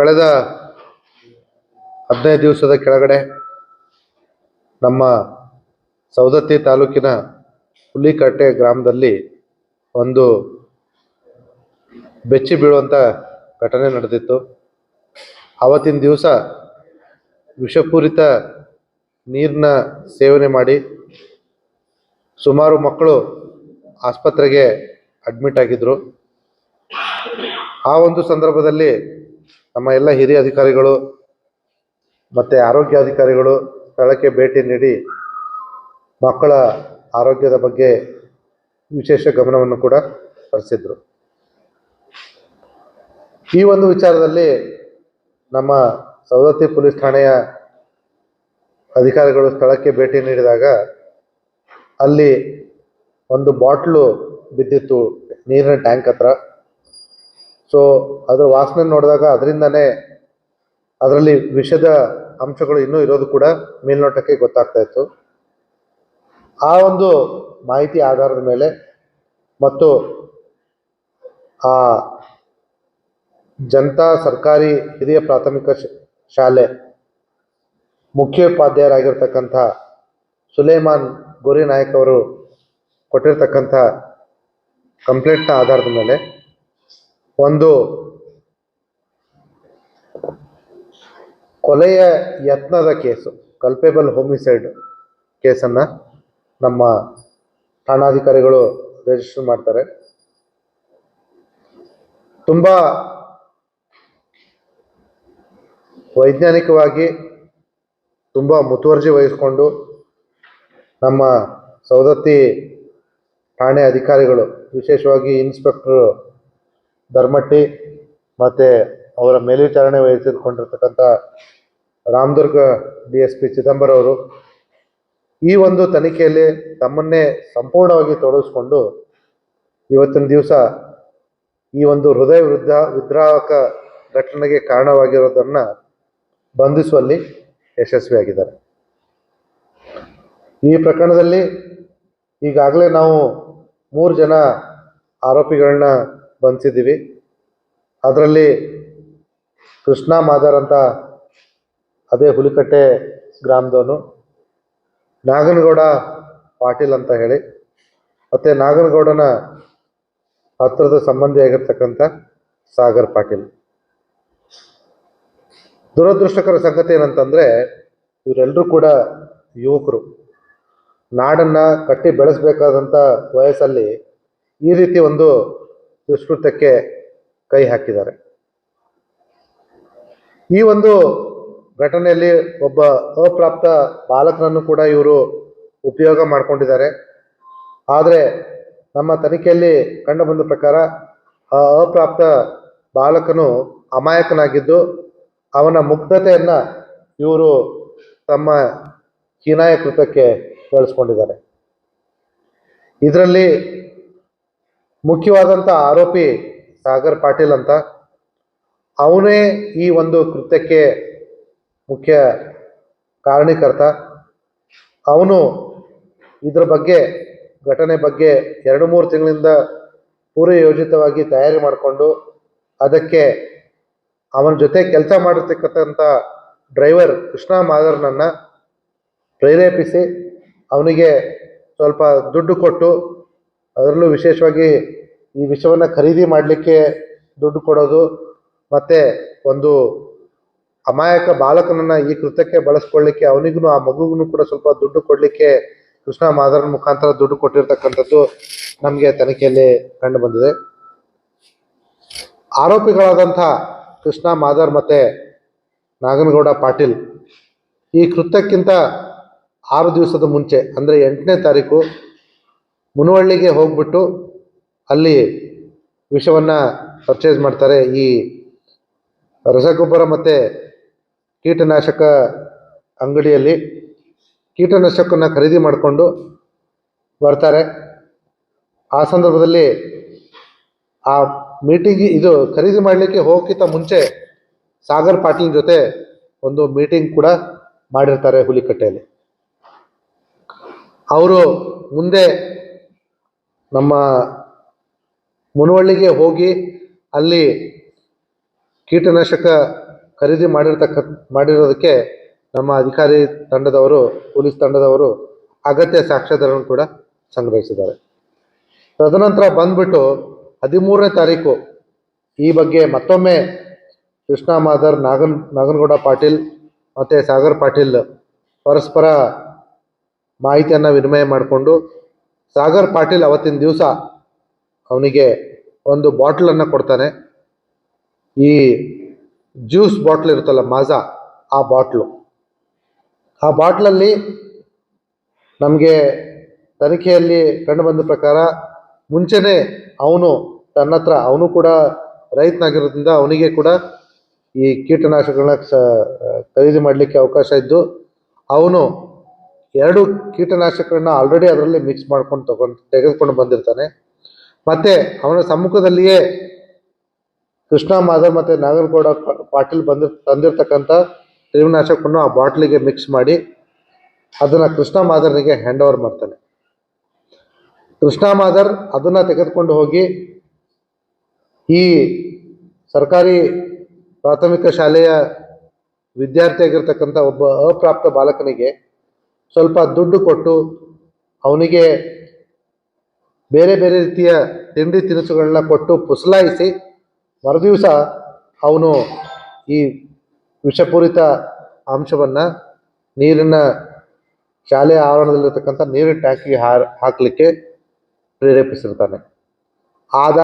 ಕಳೆದ ಹದಿನೈದು ದಿವಸದ ಕೆಳಗಡೆ ನಮ್ಮ ಸೌದತ್ತಿ ತಾಲೂಕಿನ ಹುಲಿಕಟ್ಟೆ ಗ್ರಾಮದಲ್ಲಿ ಒಂದು ಬೆಚ್ಚಿ ಬೀಳುವಂಥ ಘಟನೆ ನಡೆದಿತ್ತು. ಆವತ್ತಿನ ದಿವಸ ವಿಷಪೂರಿತ ನೀರನ್ನ ಸೇವನೆ ಮಾಡಿ ಸುಮಾರು ಮಕ್ಕಳು ಆಸ್ಪತ್ರೆಗೆ ಅಡ್ಮಿಟ್ ಆಗಿದ್ದರು ಆ ಒಂದು ಸಂದರ್ಭದಲ್ಲಿ ನಮ್ಮ ಎಲ್ಲ ಹಿರಿಯ ಅಧಿಕಾರಿಗಳು ಮತ್ತು ಆರೋಗ್ಯ ಅಧಿಕಾರಿಗಳು ಸ್ಥಳಕ್ಕೆ ಭೇಟಿ ನೀಡಿ ಮಕ್ಕಳ ಆರೋಗ್ಯದ ಬಗ್ಗೆ ವಿಶೇಷ ಗಮನವನ್ನು ಕೂಡ ಹರಿಸಿದ್ರು. ಈ ಒಂದು ವಿಚಾರದಲ್ಲಿ ನಮ್ಮ ಸವದತ್ತಿ ಪೊಲೀಸ್ ಠಾಣೆಯ ಅಧಿಕಾರಿಗಳು ಸ್ಥಳಕ್ಕೆ ಭೇಟಿ ನೀಡಿದಾಗ ಅಲ್ಲಿ ಒಂದು ಬಾಟ್ಲು ಬಿದ್ದಿತ್ತು ನೀರಿನ ಟ್ಯಾಂಕ್ ಹತ್ರ. ಸೊ ಅದರ ವಾಸನೆ ನೋಡಿದಾಗ ಅದರಿಂದನೇ ಅದರಲ್ಲಿ ವಿಷದ ಅಂಶಗಳು ಇನ್ನೂ ಇರೋದು ಕೂಡ ಮೇಲ್ನೋಟಕ್ಕೆ ಗೊತ್ತಾಗ್ತಾ ಇತ್ತು. ಆ ಒಂದು ಮಾಹಿತಿ ಆಧಾರದ ಮೇಲೆ ಮತ್ತು ಆ ಜನತಾ ಸರ್ಕಾರಿ ಹಿರಿಯ ಪ್ರಾಥಮಿಕ ಶಾಲೆ ಮುಖ್ಯೋಪಾಧ್ಯಾಯರಾಗಿರ್ತಕ್ಕಂಥ ಸುಲೇಮಾನ್ ಗೋರಿ ನಾಯಕ್ ಅವರು ಕೊಟ್ಟಿರ್ತಕ್ಕಂಥ ಕಂಪ್ಲೇಂಟ್ನ ಆಧಾರದ ಮೇಲೆ ಒಂದು ಕೊಲೆಯ ಯತ್ನದ ಕೇಸು ಕಲ್ಪೇಬಲ್ ಹೋಮಿಸೈಡ್ ಕೇಸನ್ನು ನಮ್ಮ ಠಾಣಾಧಿಕಾರಿಗಳು ರಿಜಿಸ್ಟರ್ ಮಾಡ್ತಾರೆ. ತುಂಬ ವೈಜ್ಞಾನಿಕವಾಗಿ ತುಂಬ ಮುತುವರ್ಜಿ ವಹಿಸ್ಕೊಂಡು ನಮ್ಮ ಸವದತ್ತಿ ಠಾಣೆ ಅಧಿಕಾರಿಗಳು, ವಿಶೇಷವಾಗಿ ಇನ್ಸ್ಪೆಕ್ಟರ್ ಧರ್ಮಟ್ಟಿ ಮತ್ತು ಅವರ ಮೇಲ್ವಿಚಾರಣೆ ವಹಿಸಿಕೊಂಡಿರ್ತಕ್ಕಂಥ Ramdurg D S P Chidambara ಅವರು ಈ ಒಂದು ತನಿಖೆಯಲ್ಲಿ ತಮ್ಮನ್ನೇ ಸಂಪೂರ್ಣವಾಗಿ ತೊಡಗಿಸ್ಕೊಂಡು ಇವತ್ತಿನ ದಿವಸ ಈ ಒಂದು ಹೃದಯ ವೃದ್ಧ ವಿದ್ರಾವಕ ಘಟನೆಗೆ ಕಾರಣವಾಗಿರೋದನ್ನು ಬಂಧಿಸುವಲ್ಲಿ ಯಶಸ್ವಿಯಾಗಿದ್ದಾರೆ. ಈ ಪ್ರಕರಣದಲ್ಲಿ ಈಗಾಗಲೇ ನಾವು ಮೂರು ಜನ ಆರೋಪಿಗಳನ್ನ ಬಂಧಿಸಿದ್ದೀವಿ ಅದರಲ್ಲಿ ಕೃಷ್ಣ ಮಾದರ್ ಅಂತ ಅದೇ ಹುಲಿಕಟ್ಟೆ ಗ್ರಾಮದವನು. ನಾಗನಗೌಡ ಪಾಟೀಲ್ ಅಂತ ಹೇಳಿ. ಮತ್ತು ನಾಗನಗೌಡನ ಹತ್ತಿರದ ಸಂಬಂಧಿಯಾಗಿರ್ತಕ್ಕಂಥ ಸಾಗರ್ ಪಾಟೀಲ್. ದುರದೃಷ್ಟಕರ ಸಂಗತಿ ಏನಂತಂದರೆ ಇವರೆಲ್ಲರೂ ಕೂಡ ಯುವಕರು. ನಾಡನ್ನು ಕಟ್ಟಿ ಬೆಳೆಸಬೇಕಾದಂಥ ವಯಸ್ಸಲ್ಲಿ ಈ ರೀತಿ ಒಂದು ದುಷ್ಕೃತ್ಯಕ್ಕೆ ಕೈ ಹಾಕಿದ್ದಾರೆ. ಈ ಒಂದು ಘಟನೆಯಲ್ಲಿ ಒಬ್ಬ ಅಪ್ರಾಪ್ತ ಬಾಲಕನನ್ನು ಕೂಡ ಇವರು ಉಪಯೋಗ ಮಾಡಿಕೊಂಡಿದ್ದಾರೆ. ಆದರೆ ನಮ್ಮ ತನಿಖೆಯಲ್ಲಿ ಕಂಡುಬಂದ ಪ್ರಕಾರ ಆ ಅಪ್ರಾಪ್ತ ಬಾಲಕನು ಅಮಾಯಕನಾಗಿದ್ದು ಅವನ ಮುಗ್ಧತೆಯನ್ನು ಇವರು ತಮ್ಮ ಹೀನಾಯ ಕೃತಕ್ಕೆ ಬಳಸ್ಕೊಂಡಿದ್ದಾರೆ. ಇದರಲ್ಲಿ ಮುಖ್ಯವಾದಂಥ ಆರೋಪಿ ಸಾಗರ್ ಪಾಟೀಲ್ ಅಂತ. ಅವನೇ ಈ ಒಂದು ಕೃತ್ಯಕ್ಕೆ ಮುಖ್ಯ ಕಾರಣೀಕರ್ತ. ಅವನು ಇದರ ಬಗ್ಗೆ, ಘಟನೆ ಬಗ್ಗೆ ಎರಡು ಮೂರು ತಿಂಗಳಿಂದ ಪೂರ್ವ ಯೋಜಿತವಾಗಿ ತಯಾರಿ ಮಾಡಿಕೊಂಡು, ಅದಕ್ಕೆ ಅವನ ಜೊತೆ ಕೆಲಸ ಮಾಡಿರ್ತಕ್ಕಂಥ ಡ್ರೈವರ್ ಕೃಷ್ಣ ಮಾದರ್ನನ್ನು ಪ್ರೇರೇಪಿಸಿ, ಅವನಿಗೆ ಸ್ವಲ್ಪ ದುಡ್ಡು ಕೊಟ್ಟು ಅದರಲ್ಲೂ ವಿಶೇಷವಾಗಿ ಈ ವಿಷವನ್ನು ಖರೀದಿ ಮಾಡಲಿಕ್ಕೆ ದುಡ್ಡು ಕೊಡೋದು ಮತ್ತು ಒಂದು ಅಮಾಯಕ ಬಾಲಕನನ್ನು ಈ ಕೃತ್ಯಕ್ಕೆ ಬಳಸ್ಕೊಳ್ಳಿಕ್ಕೆ ಅವನಿಗೂ ಆ ಮಗುಗೂ ಕೂಡ ಸ್ವಲ್ಪ ದುಡ್ಡು ಕೊಡಲಿಕ್ಕೆ ಕೃಷ್ಣ ಮಾದರನ ಮುಖಾಂತರ ದುಡ್ಡು ಕೊಟ್ಟಿರ್ತಕ್ಕಂಥದ್ದು ನಮಗೆ ತನಿಖೆಯಲ್ಲಿ ಕಂಡು ಬಂದಿದೆ. ಆರೋಪಿಗಳಾದಂಥ ಕೃಷ್ಣ ಮಾದರ್ ಮತ್ತು ನಾಗನಗೌಡ ಪಾಟೀಲ್ ಈ ಕೃತ್ಯಕ್ಕಿಂತ ಆರು ದಿವಸದ ಮುಂಚೆ, ಅಂದರೆ ಎಂಟನೇ ತಾರೀಕು ಮುನವಳ್ಳಿಗೆ ಹೋಗ್ಬಿಟ್ಟು ಅಲ್ಲಿ ವಿಷವನ್ನು ಪರ್ಚೇಸ್ ಮಾಡ್ತಾರೆ. ಈ ರಸಗೊಬ್ಬರ ಮತ್ತು ಕೀಟನಾಶಕ ಅಂಗಡಿಯಲ್ಲಿ ಕೀಟನಾಶಕನ ಖರೀದಿ ಮಾಡಿಕೊಂಡು ಬರ್ತಾರೆ. ಆ ಸಂದರ್ಭದಲ್ಲಿ ಆ ಮೀಟಿಂಗ್ ಇದು ಖರೀದಿ ಮಾಡಲಿಕ್ಕೆ ಹೋಗೋಕ್ಕಿಂತ ಮುಂಚೆ ಸಾಗರ್ ಪಾಟೀಲ್ ಜೊತೆ ಒಂದು ಮೀಟಿಂಗ್ ಕೂಡ ಮಾಡಿರ್ತಾರೆ ಹುಲಿಕಟ್ಟೆಯಲ್ಲಿ. ಅವರು ಮುಂದೆ ನಮ್ಮ ಮುನವಳ್ಳಿಗೆ ಹೋಗಿ ಅಲ್ಲಿ ಕೀಟನಾಶಕ ಖರೀದಿ ಮಾಡಿರ್ತಕ್ಕ, ಮಾಡಿರೋದಕ್ಕೆ ನಮ್ಮ ಅಧಿಕಾರಿ ತಂಡದವರು, ಪೊಲೀಸ್ ತಂಡದವರು ಅಗತ್ಯ ಸಾಕ್ಷ್ಯಾಧಾರವನ್ನು ಕೂಡ ಸಂಗ್ರಹಿಸಿದ್ದಾರೆ. ತದನಂತರ ಬಂದ್ಬಿಟ್ಟು ಹದಿಮೂರನೇ ತಾರೀಕು ಈ ಬಗ್ಗೆ ಮತ್ತೊಮ್ಮೆ ಕೃಷ್ಣ ಮಾದರ್, ನಾಗನ್, ನಾಗನಗೌಡ ಪಾಟೀಲ್ ಮತ್ತು ಸಾಗರ್ ಪಾಟೀಲ್ ಪರಸ್ಪರ ಮಾಹಿತಿಯನ್ನು ವಿನಿಮಯ ಮಾಡಿಕೊಂಡು ಸಾಗರ್ ಪಾಟೀಲ್ ಅವತ್ತಿನ ದಿವಸ ಅವನಿಗೆ ಒಂದು ಬಾಟ್ಲನ್ನು ಕೊಡ್ತಾನೆ. ಈ ಜ್ಯೂಸ್ ಬಾಟ್ಲ್ ಇರುತ್ತಲ್ಲ ಮಾಜಾ, ಆ ಬಾಟ್ಲು. ಆ ಬಾಟ್ಲಲ್ಲಿ ನಮಗೆ ತನಿಖೆಯಲ್ಲಿ ಕಂಡುಬಂದ ಪ್ರಕಾರ ಮುಂಚೆನೇ ಅವನು ತನ್ನ ಹತ್ರ, ಅವನು ಕೂಡ ರೈತನಾಗಿರೋದ್ರಿಂದ ಅವನಿಗೆ ಕೂಡ ಈ ಕೀಟನಾಶಕಗಳನ್ನ ಖರೀದಿ ಮಾಡಲಿಕ್ಕೆ ಅವಕಾಶ ಇದ್ದು, ಅವನು ಎರಡು ಕೀಟನಾಶಕಗಳನ್ನ ಆಲ್ರೆಡಿ ಅದರಲ್ಲಿ ಮಿಕ್ಸ್ ಮಾಡ್ಕೊಂಡು ತಗೊಂಡು, ತೆಗೆದುಕೊಂಡು ಬಂದಿರ್ತಾನೆ. ಮತ್ತೆ ಅವನ ಸಮ್ಮುಖದಲ್ಲಿಯೇ ಕೃಷ್ಣ ಮಾಧವ್ ಮತ್ತೆ ನಾಗರಗೌಡ ಪಾಟೀಲ್ ಬಂದಿರ್ ತಂದಿರ್ತಕ್ಕಂಥ ಕ್ರಿಮಿನಾಶಕವನ್ನು ಆ ಬಾಟ್ಲಿಗೆ ಮಿಕ್ಸ್ ಮಾಡಿ ಅದನ್ನು ಕೃಷ್ಣ ಮಾದರ್ನಿಗೆ ಹ್ಯಾಂಡ್ ಓವರ್ ಮಾಡ್ತಾನೆ. ಕೃಷ್ಣ ಮಾದರ್ ಅದನ್ನು ತೆಗೆದುಕೊಂಡು ಹೋಗಿ ಈ ಸರ್ಕಾರಿ ಪ್ರಾಥಮಿಕ ಶಾಲೆಯ ವಿದ್ಯಾರ್ಥಿಯಾಗಿರ್ತಕ್ಕಂಥ ಒಬ್ಬ ಅಪ್ರಾಪ್ತ ಬಾಲಕನಿಗೆ ಸ್ವಲ್ಪ ದುಡ್ಡು ಕೊಟ್ಟು ಅವನಿಗೆ ಬೇರೆ ಬೇರೆ ರೀತಿಯ ತಿಂಡಿ ತಿನಿಸುಗಳನ್ನ ಕೊಟ್ಟು ಪುಸಲಾಯಿಸಿ, ಮರುದಿವಸ ಅವನು ಈ ವಿಷಪೂರಿತ ಅಂಶವನ್ನು ನೀರಿನ ಶಾಲೆಯ ಆವರಣದಲ್ಲಿರ್ತಕ್ಕಂಥ ನೀರಿನ ಟ್ಯಾಂಕಿಗೆ ಹಾರ್ ಹಾಕಲಿಕ್ಕೆ ಪ್ರೇರೇಪಿಸಿರ್ತಾನೆ. ಆದ